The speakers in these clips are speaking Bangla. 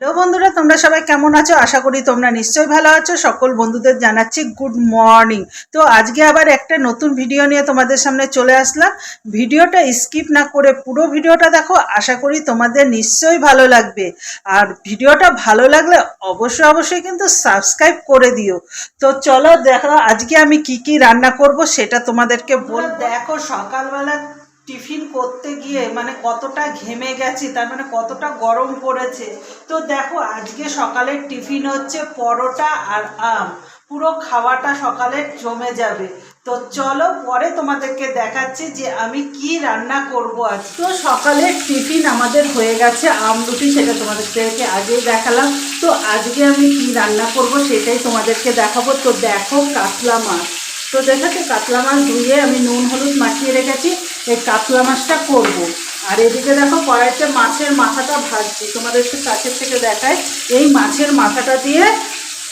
হ্যালো বন্ধুরা, তোমরা সবাই কেমন আছো? আশা করি তোমরা নিশ্চয়ই ভালো আছো। সকল বন্ধুদের জানাচ্ছি গুড মর্নিং। তো আজকে আবার একটা নতুন ভিডিও নিয়ে তোমাদের সামনে চলে আসলাম। ভিডিওটা স্কিপ না করে পুরো ভিডিওটা দেখো, আশা করি তোমাদের নিশ্চয়ই ভালো লাগবে। আর ভিডিওটা ভালো লাগলে অবশ্যই অবশ্যই কিন্তু সাবস্ক্রাইব করে দিও। তো চলো দেখো, আজকে আমি কি কি রান্না করব সেটা তোমাদেরকে বল দেখো, সকালবেলা টিফিন করতে গিয়ে মানে কতটা ঘেমে গেছি, তার মানে কতটা গরম পড়েছে। তো দেখো, আজকে সকালের টিফিন হচ্ছে পরোটা আর আম। পুরো খাওয়াটা সকালে জমে যাবে। তো চলো, পরে তোমাদেরকে দেখাচ্ছি যে আমি কি রান্না করব আজ। তো সকালের টিফিন আমাদের হয়ে গেছে, আম রুটি সেটা তোমাদেরকে আগেই দেখালাম। তো আজকে আমি কি রান্না করব সেটাই তোমাদেরকে দেখাবো। তো দেখো, কাতলা মাছ। তো দেখাচ্ছে কাতলা মাছ ধুয়ে আমি নুন, হলুদ মাখিয়ে রেখেছি। এই কাতলা মাছটা করব। আর এদিকে দেখো কড়াইতে মাছের মাথাটা ভাজছি। তোমাদের একটু কাছের থেকে দেখায় এই মাছের মাথাটা দিয়ে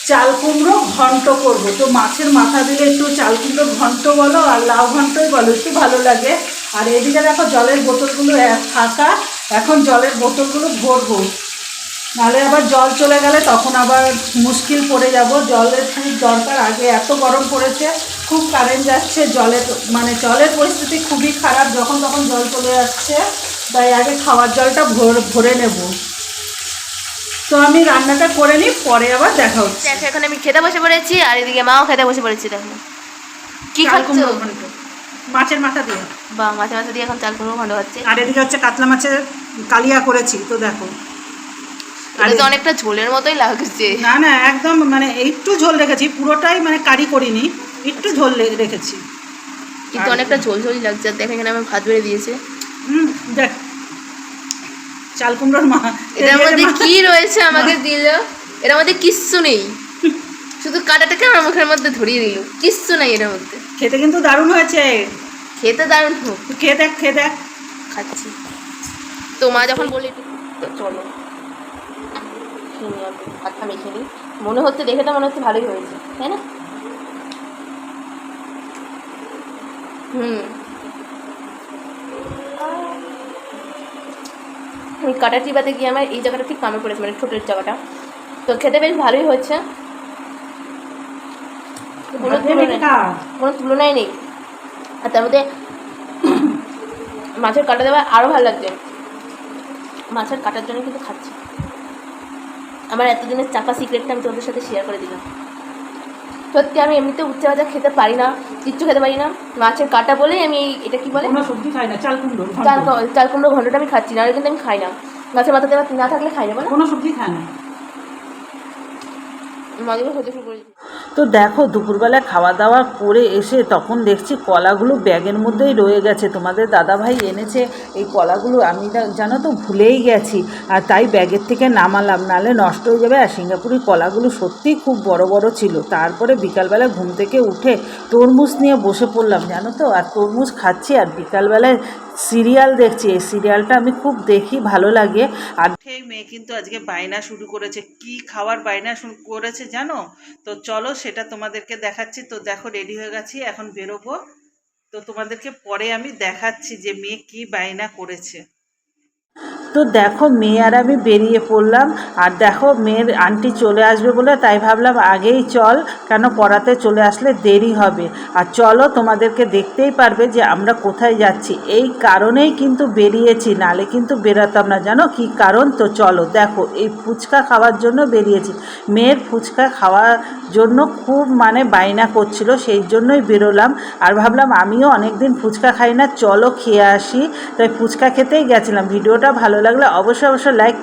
চাল কুমড়ো ঘন্ট করব। তো মাছের মাথা দিলে একটু চাল কুমড়ো ঘন্ট বলো আর লাউ ঘন্টই বলো, একটু ভালো লাগে। আর এদিকে দেখো জলের বোতলগুলো ফাঁকা। এখন জলের বোতলগুলো ভরবো। নাহলে আবার জল চলে গেলে তখন আবার মুশকিল পড়ে যাব। জলের খুব দরকার। আগে এত গরম পড়েছে। খুব কারেন্ট যাচ্ছে জলের মানে জলের পরিস্থিতি খুবই খারাপ যখন তখন জল চলে যাচ্ছে তাই আগে খাওয়ার জলটা ভর ভরে নেব। তো আমি রান্নাটা করে নিই পরে আবার দেখা হচ্ছে। দেখো এখন আমি খেতে বসে পড়েছি আর এদিকে মাও খেতে বসে পড়েছি দেখো। কি খাচ্ছ। মাছের মাথা দিয়ে। বা মাছের মাথা দিয়ে এখন চাল কুমড়ো ভালো হচ্ছে। আর এদিকে হচ্ছে কাতলা মাছের কালিয়া করেছি তো দেখো। আর তো অনেকটা ঝোলের মতোই লাগছে। না না একদম মানে একটু ঝোল রেখেছি পুরোটাই মানে কারি করিনি। একটু ঝোল রেখেছি কিন্তু অনেকটা ঝোল ঝোলই লাগছে দেখো এখানে আমার ভাত বেড়ে দিয়েছে হুম দেখ চাল কুমড়োর মা এটার মধ্যে কি রয়েছে আমাকে দিল এটার মধ্যে কিচ্ছু নেই শুধু কাটাটাকে আমার মুখের মধ্যে ধরিয়ে দিল কিচ্ছু নেই এটার মধ্যে খেতে কিন্তু দারুণ হয়েছে খেতে দারুণ হোক খেয়ে দেখ খেয়ে দেখ খাচ্ছি তো মা যখন বলি তো চলো আমি ভাতটা মেখে নিই মনে হচ্ছে দেখে তো মনে হচ্ছে ভালোই হয়েছে তাই না হুম। ওই কাটা চিবাতে গিয়ে আমার এই জায়গাটা ঠিক কামে পড়েছে মানে ঠোঁটের জায়গাটা। তো খেতে বেশ ভালোই হচ্ছে কোনো তুলনায় কোনো তুলনায় নেই। আর তার মধ্যে মাছের কাটা দেওয়া আরও ভালো লাগছে। মাছের কাটার জন্য কিন্তু খাচ্ছি। আমার এতদিনের চাপা সিক্রেটটা আমি তোমাদের সাথে শেয়ার করে দিলাম। সত্যি আমি এমনিতে উচ্চে ভাজা খেতে পারি না কিচ্ছু খেতে পারি না। মাছের কাটা বলেই আমি এটা কি বলে? সবজি খাই না চাল কুমড়ো। চাল চাল কুমড়ো ঘন্টটা আমি খাচ্ছি না আর কিন্তু আমি খাই না। মাছের মাথা দেওয়া না থাকলে খাই না বলে। কোনো সবজি খাই না। মাঝে সহ্য শুরু করেছি তো দেখো, দুপুরবেলা খাওয়া দাওয়া করে এসে তখন দেখছি কলাগুলো ব্যাগের মধ্যেই রয়ে গেছে। তোমাদের দাদাভাই এনেছে এই কলাগুলো, আমি জানো তো, ভুলেই গেছি। আর তাই ব্যাগের থেকে নামালাম, নালে নষ্ট হয়ে যাবে। আর সিঙ্গাপুরি কলাগুলো সত্যিই খুব বড় বড় ছিল। তারপরে বিকালবেলা ঘুম থেকে উঠে তরমুজ নিয়ে বসে পড়লাম, জানো তো? আর তরমুজ খাচ্ছি, আর বিকালবেলায় সিরিয়াল দেখছি, এই সিরিয়ালটা আমি খুব দেখি, ভালো লাগে। আর সেই মেয়ে কিন্তু আজকে বায়না শুরু করেছে। কি খাওয়ার বায়না শুরু করেছে জানো? তো চলো সেটা তোমাদেরকে দেখাচ্ছি। তো দেখো রেডি হয়ে গেছি, এখন বেরোবো। তো তোমাদেরকে পরে আমি দেখাচ্ছি যে মেয়ে কি বায়না করেছে। তো দেখো মেয়ে আর আমি বেরিয়ে পড়লাম। আর দেখো মেয়ের আন্টি চলে আসবে বলে তাই ভাবলাম আগেই চল, কেন পড়াতে চলে আসলে দেরি হবে। আর চলো তোমাদেরকে দেখতেই পারবে যে আমরা কোথায় যাচ্ছি। এই কারণেই কিন্তু বেরিয়েছি, নালে কিন্তু বেরোতাম না। জানো কি কারণ? তো চলো দেখো, এই ফুচকা খাওয়ার জন্য বেরিয়েছি। মেয়ের ফুচকা খাওয়ার জন্য খুব মানে বায়না করছিল, সেই জন্যই বেরোলাম। আর ভাবলাম আমিও অনেক দিন ফুচকা খাই না, চলো খেয়ে আসি। তাই ফুচকা খেতেই গেছিলাম। ভিডিওটা ভালো লাগলে অবশ্যই অবশ্যই লাইক